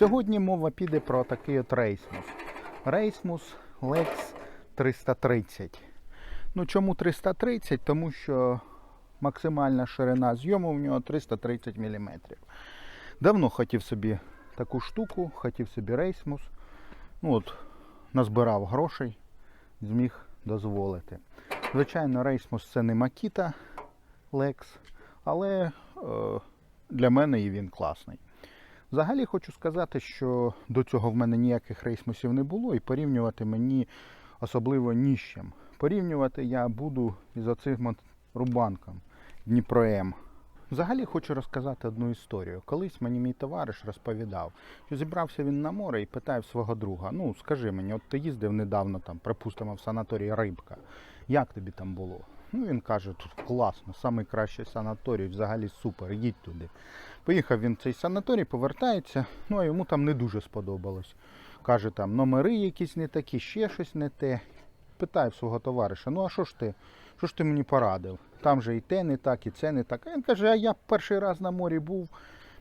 Сьогодні мова піде про такий от рейсмус. Рейсмус Lex 330. Ну чому 330? Тому що максимальна ширина зйому в нього 330 мм. Давно хотів собі таку штуку, хотів собі рейсмус. Ну от, назбирав грошей, зміг дозволити. Звичайно, рейсмус це не Makita Lex, але е, для мене і він класний. Взагалі хочу сказати, що до цього в мене ніяких рейсмусів не було, і порівнювати мені особливо ні з чим. Порівнювати я буду із оцим рубанком Дніпро М. Взагалі хочу розказати одну історію. Колись мені мій товариш розповідав, що зібрався він на море і питає свого друга: ну скажи мені, от ти їздив недавно там, припустимо, в санаторій Рибка. Як тобі там було? Ну він каже, тут класно, найкращий санаторій, взагалі супер, їдь туди. Поїхав він в цей санаторій, повертається, ну а йому там не дуже сподобалось. Каже, там номери якісь не такі, ще щось не те. Питає свого товариша, ну а що ж ти? Що ж ти мені порадив? Там же і те не так, і це не так. А він каже, а я перший раз на морі був,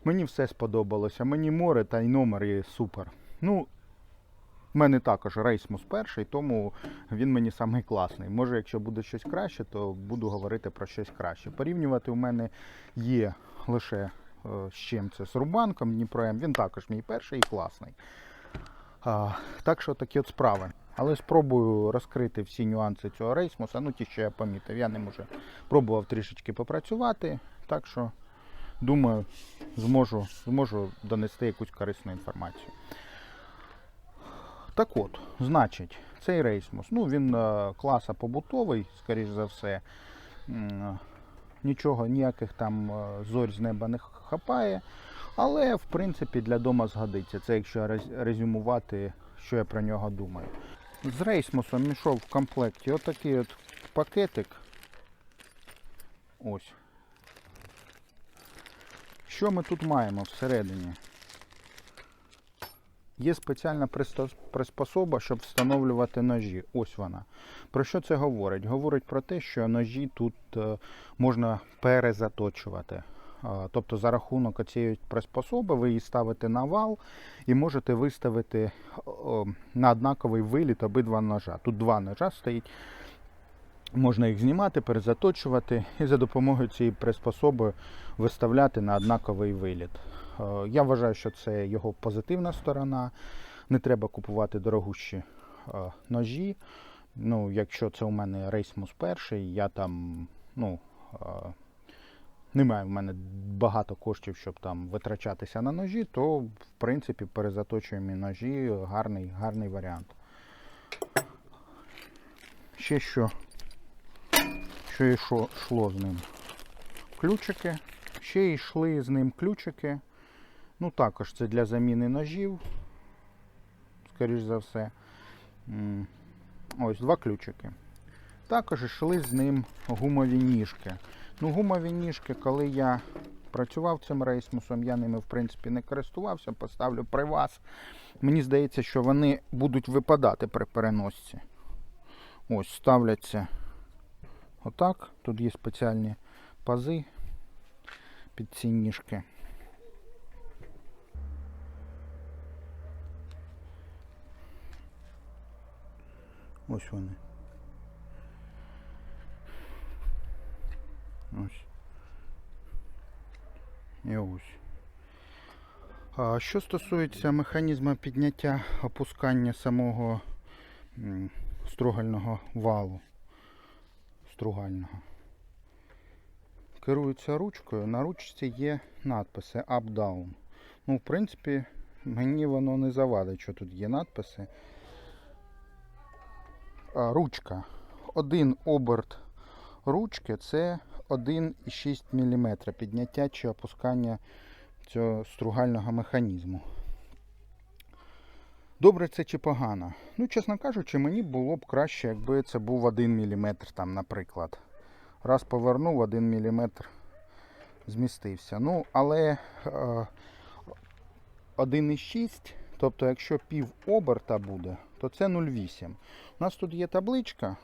мені все сподобалося. Мені море та й номер є супер. Ну, в мене також рейсмус перший, тому він мені самий класний. Може, якщо буде щось краще, то буду говорити про щось краще. Порівнювати у мене є лише е, з чим це з Рубанком Дніпром. Він також мій перший і класний. А, так що такі от справи. Але спробую розкрити всі нюанси цього рейсмуса. Ну, ті, що я помітив. Я ним уже пробував трішечки попрацювати. Так що, думаю, зможу, зможу донести якусь корисну інформацію. Так от, значить, цей рейсмус, ну він е, класа побутовий, скоріш за все. Нічого, ніяких там е, зорь з неба не хапає. Але, в принципі, для дома згодиться. Це якщо резюмувати, що я про нього думаю. З рейсмусом йшов в комплекті отакий от пакетик. Ось. Що ми тут маємо всередині? Є спеціальна приспособа, щоб встановлювати ножі. Ось вона. Про що це говорить? Говорить про те, що ножі тут е, можна перезаточувати. Тобто за рахунок цієї приспособи ви її ставите на вал і можете виставити на однаковий виліт обидва ножа. Тут два ножа стоїть. Можна їх знімати, перезаточувати і за допомогою цієї приспособи виставляти на однаковий виліт. Е, Я вважаю, що це його позитивна сторона. Не треба купувати дорогущі е, ножі. Ну, якщо це у мене рейсмус перший, я там, ну, е, немає в мене багато коштів, щоб там витрачатися на ножі, то в принципі перезаточуємо ножі гарний, гарний варіант. Ще що, що йшло, з ним? Ключики. Ще йшли з ним ключики. Ну також це для заміни ножів, скоріш за все. Ось два ключики. Також йшли з ним гумові ніжки. Ну, гумові ніжки, коли я працював цим рейсмусом, я ними в принципі не користувався, поставлю при вас. Мені здається, що вони будуть випадати при переносці. Ось, ставляться отак. Тут є спеціальні пази під ці ніжки. Ось вони. Ось. І ось. А що стосується механізму підняття опускання самого стругального валу. Стругального. Керується ручкою. На ручці є надписи up-down. Ну, в принципі, мені воно не завадить, що тут є надписи. Ручка. Один оберт ручки це 1,6 мм підняття чи опускання цього стругального механізму. Добре це чи погано? Ну, чесно кажучи, мені було б краще, якби це був 1 мм, там, наприклад. Раз повернув, 1 мм змістився. Ну, але е, 1,6, тобто якщо пів оберта буде, то це 0,8. У нас тут є табличка,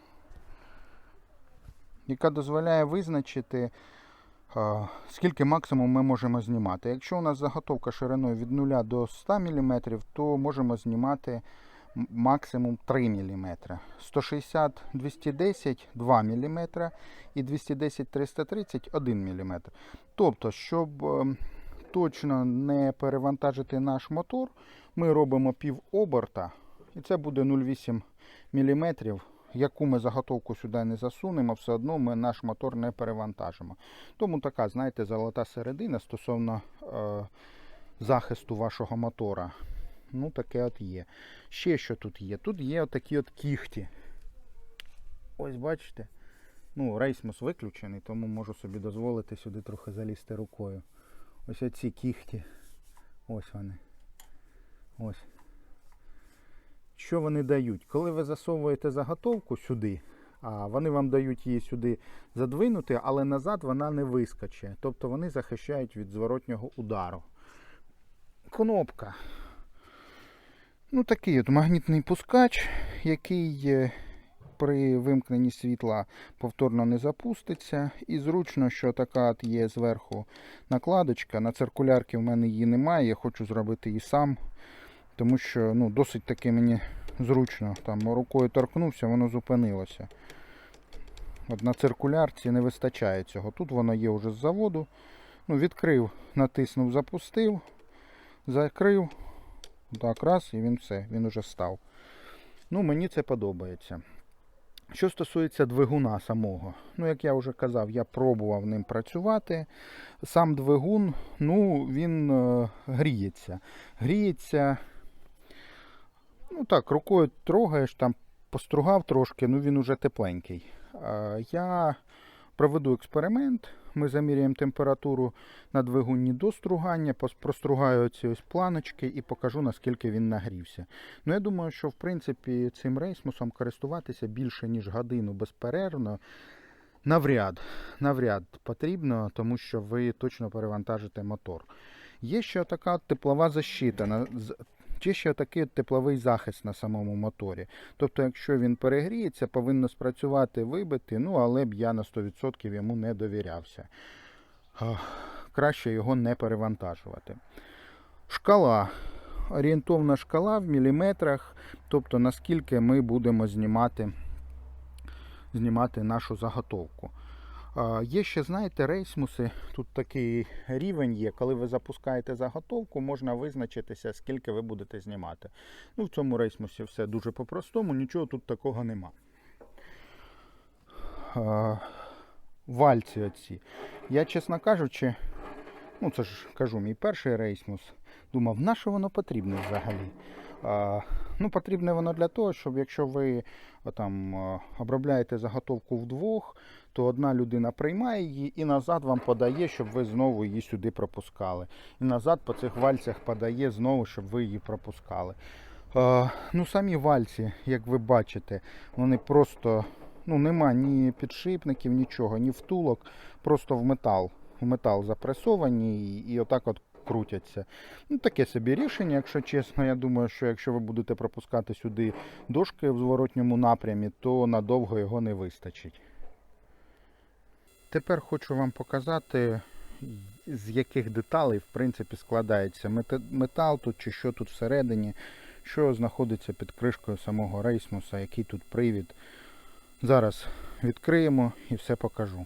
яка дозволяє визначити, е, скільки максимум ми можемо знімати. Якщо у нас заготовка шириною від 0 до 100 мм, то можемо знімати максимум 3 мм. 160 210 2 мм і 210 330 1 мм. Тобто, щоб е, точно не перевантажити наш мотор, ми робимо пів оберта, і це буде 0,8 мм. Яку ми заготовку сюди не засунемо, все одно ми наш мотор не перевантажимо. Тому така, знаєте, золота середина стосовно е, захисту вашого мотора. Ну, таке от є. Ще що тут є? Тут є отакі от кіхті. Ось бачите. Ну, рейсмус виключений, тому можу собі дозволити сюди трохи залізти рукою. Ось оці кіхті. Ось вони. Ось. Що вони дають? Коли ви засовуєте заготовку сюди, а вони вам дають її сюди задвинути, але назад вона не вискоче. Тобто вони захищають від зворотнього удару. Кнопка. Ну, такий от магнітний пускач, який е, при вимкненні світла повторно не запуститься. І зручно, що така от є зверху накладочка. На циркулярки в мене її немає, я хочу зробити її сам. Тому що ну, досить таки мені зручно. Там рукою торкнувся, воно зупинилося. От на циркулярці не вистачає цього. Тут воно є вже з заводу. Ну, відкрив, натиснув, запустив, закрив. Так, раз, і він все, він уже став. Ну, мені це подобається. Що стосується двигуна самого, ну, як я вже казав, я пробував ним працювати. Сам двигун, ну, він е, гріється. Гріється, ну так, рукою трогаєш, там постругав трошки, ну він уже тепленький. Я проведу експеримент. Ми заміряємо температуру на двигуні до стругання, простругаю ці ось планочки і покажу, наскільки він нагрівся. Ну, я думаю, що в принципі цим рейсмусом користуватися більше, ніж годину безперервно. Навряд, навряд потрібно, тому що ви точно перевантажите мотор. Є ще така теплова защита, є ще такий тепловий захист на самому моторі. Тобто, якщо він перегріється, повинно спрацювати вибити, ну але б я на 100% йому не довірявся. Краще його не перевантажувати. Шкала. Орієнтовна шкала в міліметрах, тобто наскільки ми будемо знімати, знімати нашу заготовку. Є ще, знаєте, рейсмуси. Тут такий рівень є. Коли ви запускаєте заготовку, можна визначитися, скільки ви будете знімати. Ну, в цьому рейсмусі все дуже по-простому, нічого тут такого нема. Вальці оці. Я, чесно кажучи, ну це ж кажу, мій перший рейсмус. Думав, на що воно потрібно взагалі? Ну, потрібне воно для того, щоб якщо ви там, обробляєте заготовку вдвох, то одна людина приймає її і назад вам подає, щоб ви знову її сюди пропускали. І назад по цих вальцях подає знову, щоб ви її пропускали. Ну, самі вальці, як ви бачите, вони просто ну, нема ні підшипників, нічого, ні втулок, просто в метал. В метал запресовані і отак от крутяться. Ну, таке собі рішення, якщо чесно. Я думаю, що якщо ви будете пропускати сюди дошки в зворотньому напрямі, то надовго його не вистачить. Тепер хочу вам показати, з яких деталей в принципі складається метал тут чи що тут всередині, що знаходиться під кришкою самого рейсмуса, який тут привід. Зараз відкриємо і все покажу.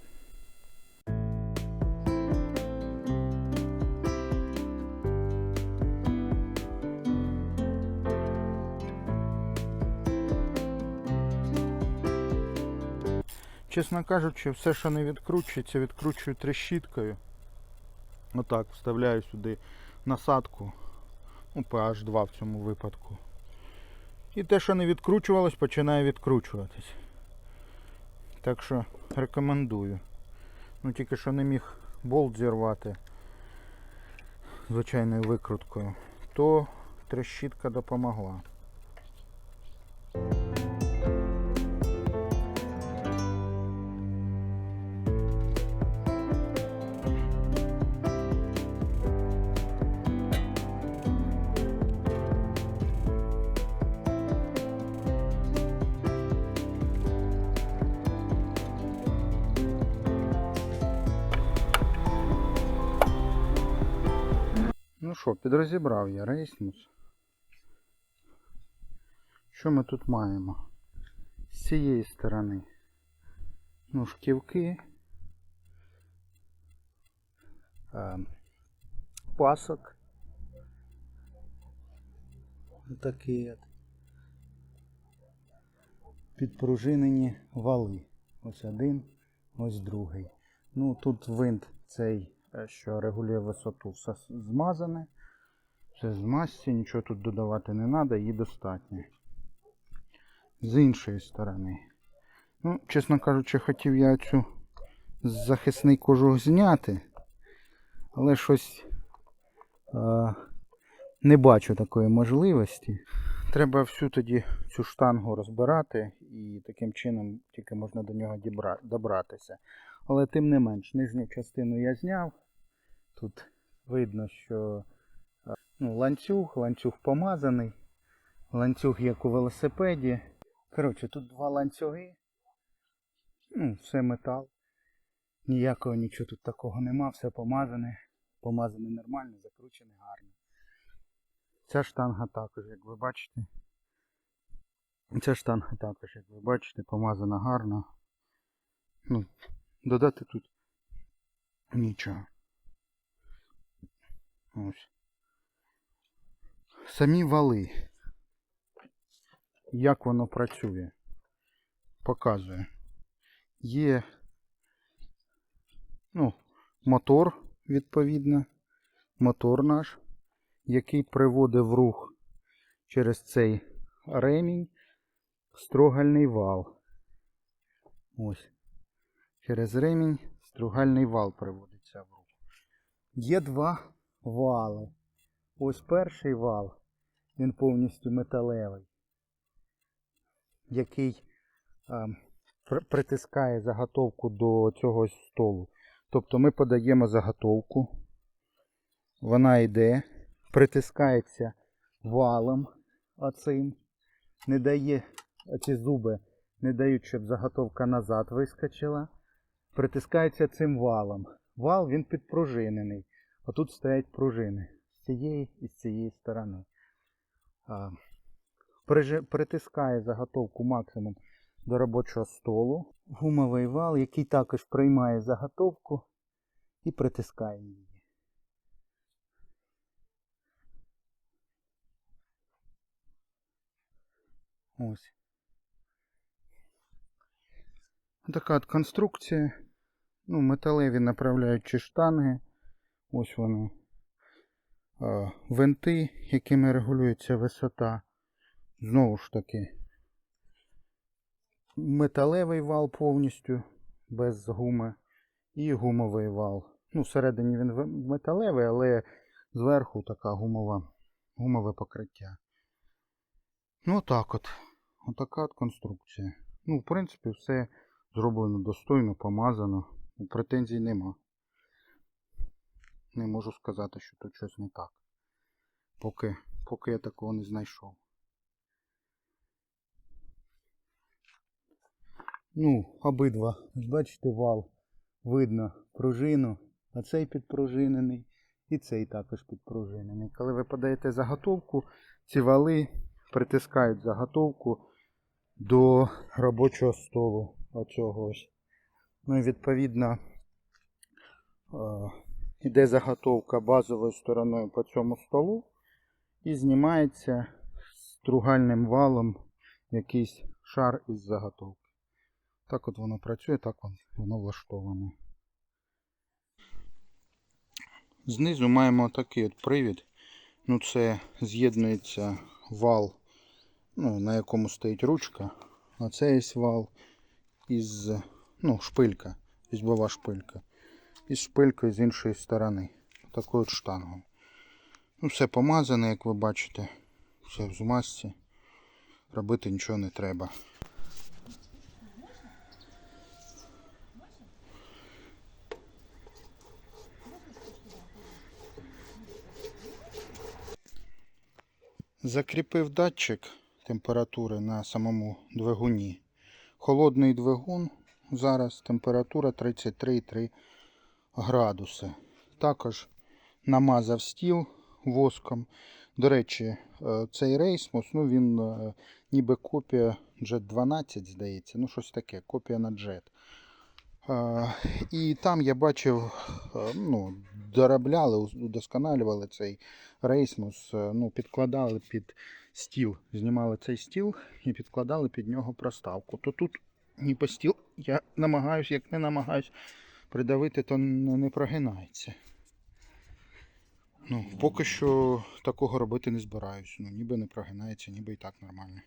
Чесно кажучи, все, що не відкручується, відкручую трещіткою. Отак, вставляю сюди насадку. Ну, PH2 в цьому випадку. І те, що не відкручувалось, починає відкручуватись. Так що рекомендую. Ну тільки що не міг болт зірвати звичайною викруткою, то трещітка допомогла. Що, підрозібрав я рейсмус. Що ми тут маємо? З цієї сторони. Ну, шківки. А, пасок. Отакий от. Підпружинені вали. Ось один, ось другий. Ну тут винт цей, е, що регулює висоту, все змазане. Все з масті, нічого тут додавати не треба, її достатньо. З іншої сторони. Ну, чесно кажучи, хотів я цю захисний кожух зняти, але щось е, не бачу такої можливості. Треба всю тоді цю штангу розбирати і таким чином тільки можна до нього добратися. Але тим не менш, нижню частину я зняв. Тут видно, що е, ну, ланцюг, ланцюг помазаний. Ланцюг як у велосипеді. Коротше, тут два ланцюги. Ну, все метал. Ніякого нічого тут такого нема, все помазане. Помазане нормально, закручене гарно. Ця штанга також, як ви бачите. Ця штанга також, як ви бачите, помазана гарно. Ну, додати тут нічого. Ось. Самі вали. Як воно працює? Показує. Є ну, мотор, відповідно. Мотор наш, який приводить в рух через цей ремінь строгальний вал. Ось. Через ремінь стругальний вал приводиться в рух. Є два вали. Ось перший вал, він повністю металевий, який а, притискає заготовку до цього столу. Тобто ми подаємо заготовку, вона йде, притискається валом оцим, не дає ці зуби, не дають, щоб заготовка назад вискочила. Притискається цим валом. Вал він підпружинений. А тут стоять пружини з цієї і з цієї сторони. А, притискає заготовку максимум до робочого столу. Гумовий вал, який також приймає заготовку і притискає її. Ось. Така от конструкція. Ну, металеві направляючі штанги. Ось вони. Винти, якими регулюється висота. Знову ж таки. Металевий вал повністю без гуми. І гумовий вал. Ну, всередині він металевий, але зверху така гумова, гумове покриття. Ну так от. Отака от конструкція. Ну, в принципі, все зроблено достойно, помазано. Претензій нема. Не можу сказати, що тут щось не так. Поки, поки я такого не знайшов. Ну, обидва. Бачите, вал. Видно пружину, а цей підпружинений і цей також підпружинений. Коли ви подаєте заготовку, ці вали притискають заготовку до робочого столу. Оцього ось. Ну і відповідно е, іде заготовка базовою стороною по цьому столу і знімається стругальним валом якийсь шар із заготовки. Так от воно працює, так воно влаштоване. Знизу маємо такий от привід. Ну, це з'єднується вал, ну, на якому стоїть ручка. А це є вал із ну, шпилька, різьбова шпилька. І шпилькою з іншої сторони. Такою от штангою. Ну, все помазане, як ви бачите. Все в змазці. Робити нічого не треба. Закріпив датчик температури на самому двигуні. Холодний двигун. Зараз температура 33,3 градуси. Також намазав стіл воском. До речі, е, цей рейсмус, ну він е, ніби копія Jet 12, здається. Ну, щось таке, копія на Jet. Е, І там я бачив, ну, доробляли, удосконалювали цей рейсмус, ну, підкладали під стіл, знімали цей стіл і підкладали під нього проставку. То тут ніби стіл, я намагаюся, як не намагаюсь придавити, то не прогинається. Ну, поки що такого робити не збираюсь. Ну, ніби не прогинається, ніби і так нормально.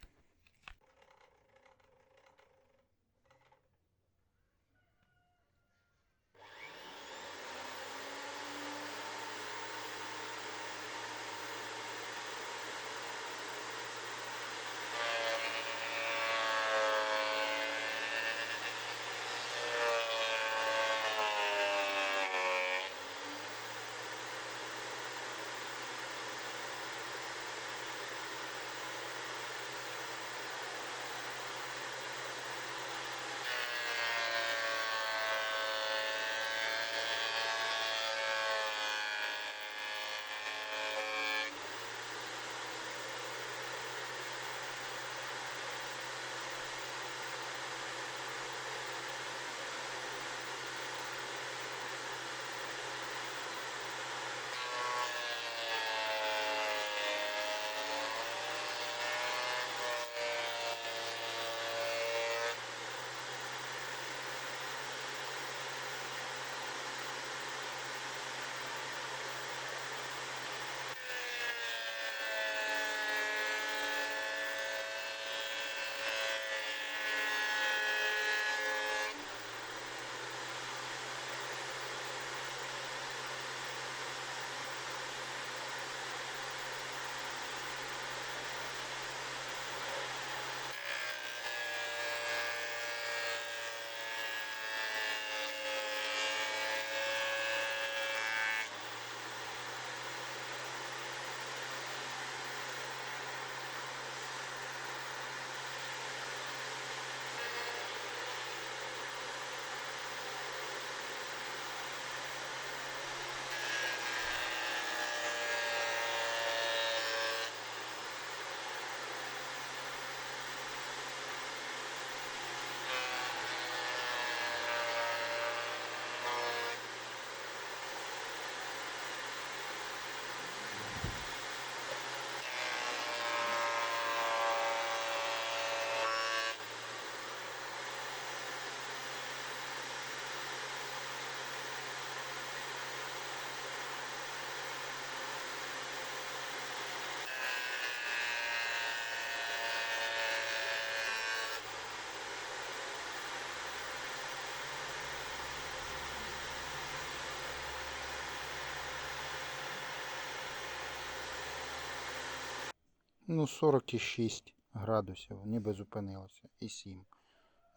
Ну, 46 градусів, ніби зупинилося. І 7.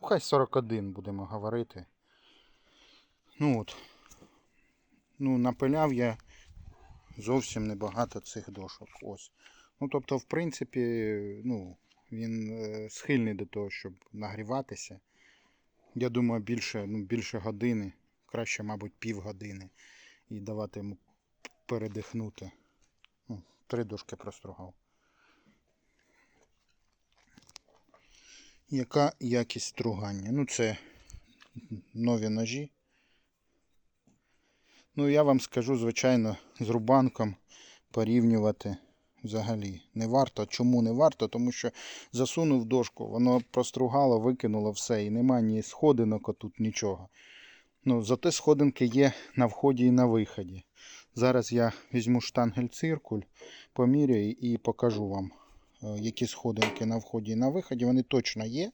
Ну, хай 41 будемо говорити. Ну от. Ну, напиляв я зовсім небагато цих дошок. Ось. Ну, тобто, в принципі, ну, він е, схильний до того, щоб нагріватися. Я думаю, більше, ну, більше години, краще, мабуть, півгодини. І давати йому передихнути. Ну, три дошки простругав. Яка якість стругання? Ну, це нові ножі. Ну, я вам скажу, звичайно, з рубанком порівнювати взагалі. Не варто. Чому не варто? Тому що засунув дошку, воно простругало, викинуло все, і нема ні сходинок отут, нічого. Ну, зате сходинки є на вході і на виході. Зараз я візьму штангель циркуль, поміряю і покажу вам, які сходинки на вході і на виході. Вони точно є.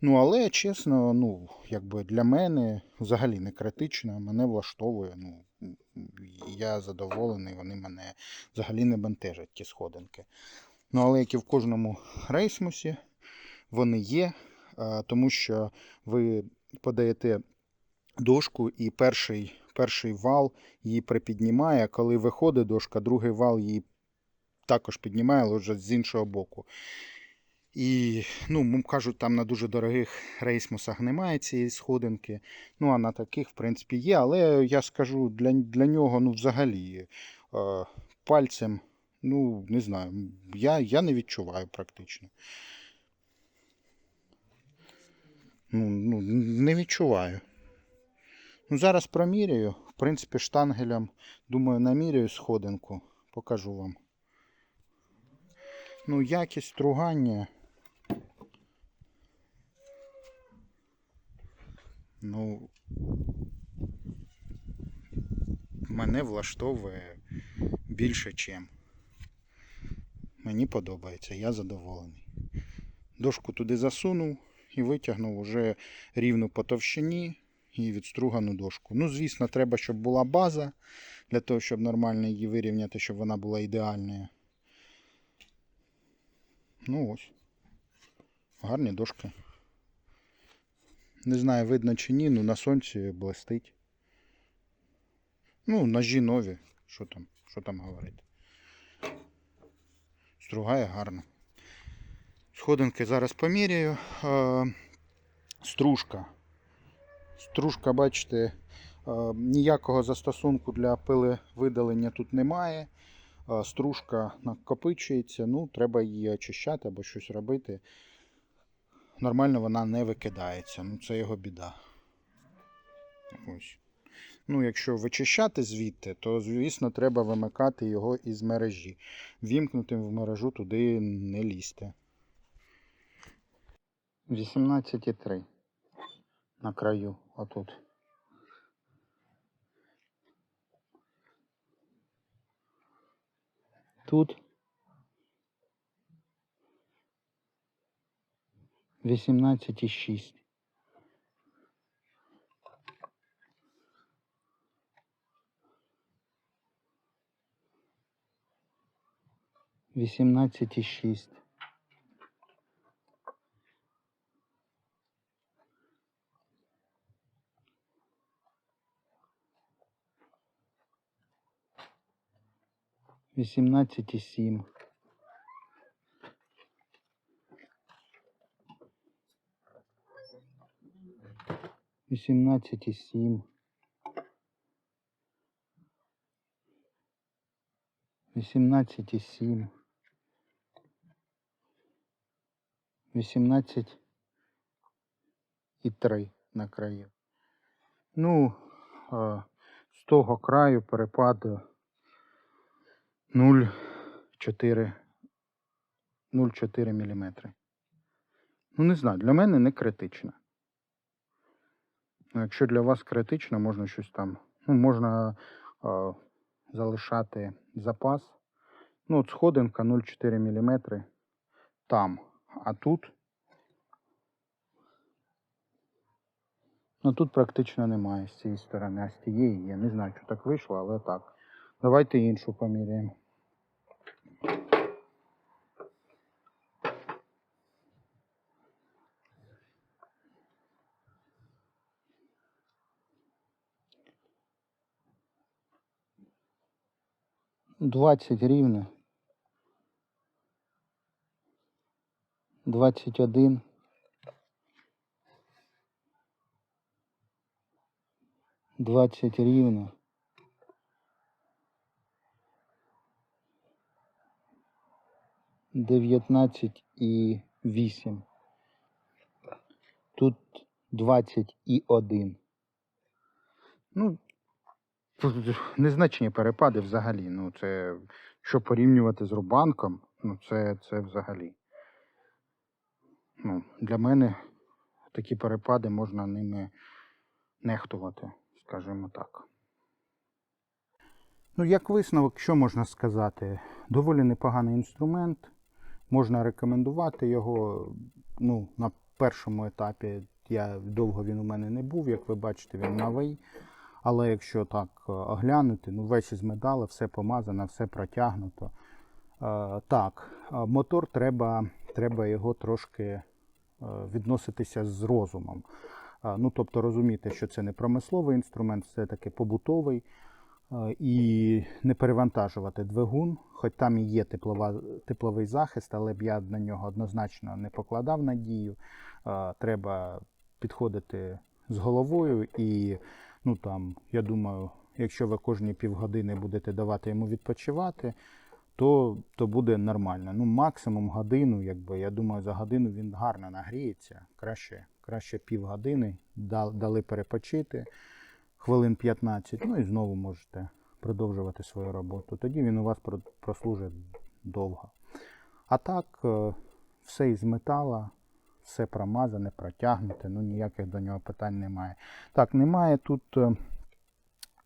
Ну, але чесно, ну, якби для мене взагалі не критично, мене влаштовує. Ну, я задоволений, вони мене взагалі не бентежать, ті сходинки. Ну, але як і в кожному рейсмусі, вони є, е, тому що ви подаєте дошку і перший, перший вал її припіднімає, коли виходить дошка, другий вал її також піднімає, але вже з іншого боку. І, ну, кажуть, там на дуже дорогих рейсмусах немає цієї сходинки. Ну, а на таких, в принципі, є. Але я скажу, для, для нього, ну, взагалі, е, пальцем, ну, не знаю, я, я не відчуваю практично. Ну, ну, не відчуваю. Ну, зараз проміряю. В принципі, штангелем, думаю, наміряю сходинку. Покажу вам. Ну, якість стругання. Ну, мене влаштовує більше, чим. Мені подобається, я задоволений. Дошку туди засунув і витягнув уже рівно по товщині і відстругану дошку. Ну, звісно, треба, щоб була база для того, щоб нормально її вирівняти, щоб вона була ідеальною. Ну ось. Гарні дошки. Не знаю, видно чи ні, ну на сонці блистить. Ну, ножі нові. Що там? Що там говорити? Стругає гарно. Сходинки зараз поміряю. Стружка. Стружка, бачите, ніякого застосунку для пилевидалення тут немає. Стружка накопичується, ну, треба її очищати або щось робити. Нормально вона не викидається. Ну, це його біда. Ось. Ну, якщо вичищати звідти, то, звісно, треба вимикати його із мережі. Вімкнутим в мережу туди не лізьте. 18,3 на краю, отут. Тут 18,6. Вісімнадцять і шість. Вісімнадцять і сім. Вісімнадцять і сім. Вісімнадцять і сім. Вісімнадцять і три на краю. Ну, з того краю перепад 0,4 0,4 мм. Ну, не знаю, для мене не критично. Ну, Якщо для вас критично, можна щось там. Ну, можна е, залишати запас. Ну, от сходинка 0,4 мм там. А тут. Ну тут практично немає з цієї сторони, а з тієї є. Не знаю, що так вийшло, але так. Давайте іншу поміряємо. Двадцять рівно. Двадцять один. Двадцять рівно. Дев'ятнадцять і вісім. Тут двадцять і один. Ну, тут незначні перепади взагалі. Ну, це Що порівнювати з рубанком, ну це, це взагалі. Ну, для мене такі перепади можна ними нехтувати, скажімо так. Ну, як висновок, що можна сказати? Доволі непоганий інструмент. Можна рекомендувати його. Ну, на першому етапі я довго він у мене не був, як ви бачите, він новий. Але якщо так е, оглянути, ну весь із медали, все помазано, все протягнуто. Е, так, е, мотор треба, треба його трошки відноситися з розумом. Ну, тобто розуміти, що це не промисловий інструмент, все таки побутовий. І не перевантажувати двигун, хоч там і є теплова, тепловий захист, але б я на нього однозначно не покладав надію. Треба підходити з головою і, ну там, я думаю, якщо ви кожні півгодини будете давати йому відпочивати, то, то буде нормально. Ну, максимум годину, якби, я думаю, за годину він гарно нагріється. Краще, краще півгодини дали перепочити, хвилин 15, ну і знову можете продовжувати свою роботу. Тоді він у вас прослужить довго. А так, е, все із метала, все промазане, протягнуте, ну ніяких до нього питань немає. Так, немає тут е,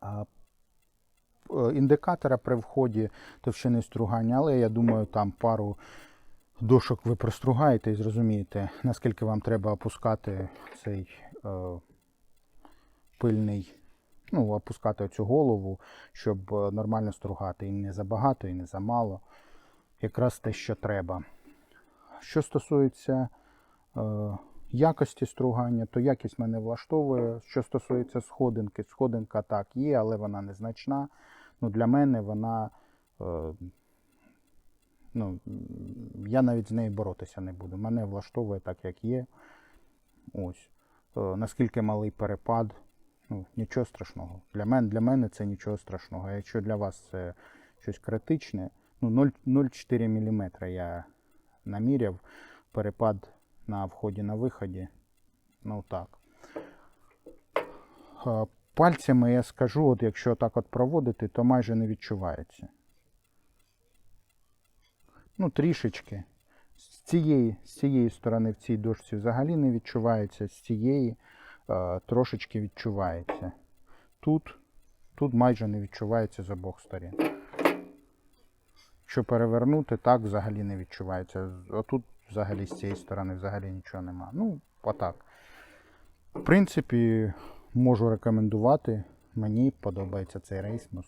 е, індикатора при вході товщини стругання, але я думаю, там пару дошок ви простругаєте і зрозумієте, наскільки вам треба опускати цей е, пильний, ну, опускати цю голову, щоб нормально стругати. І не забагато, і не замало. Якраз те, що треба. Що стосується якості стругання, то якість мене влаштовує. Що стосується сходинки, сходинка так є, але вона незначна. Ну, для мене вона. Е, ну, я навіть з нею боротися не буду. Мене влаштовує так, як є. Ось. Е, наскільки малий перепад, ну, нічого страшного. Для мене, для мене це нічого страшного. Якщо для вас це щось критичне, ну 0,4 мм я наміряв перепад на вході на виході. Ну так. Е, Пальцями я скажу, от якщо так от проводити, то майже не відчувається. Ну, трішечки. З цієї, з цієї сторони в цій дошці взагалі не відчувається, з цієї е, трошечки відчувається. Тут, тут майже не відчувається з обох сторін. Якщо перевернути, так взагалі не відчувається. А тут взагалі з цієї сторони взагалі нічого нема. Ну, отак. В принципі, можу рекомендувати. Мені подобається цей рейсмус.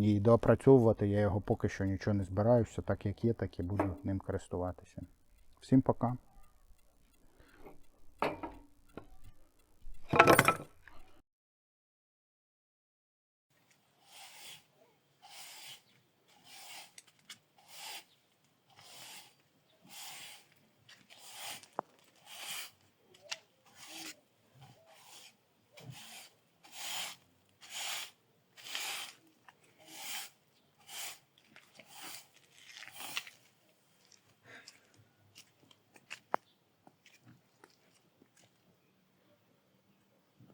І доопрацьовувати я його поки що нічого не збираюся. Так як є, так і буду ним користуватися. Всім пока.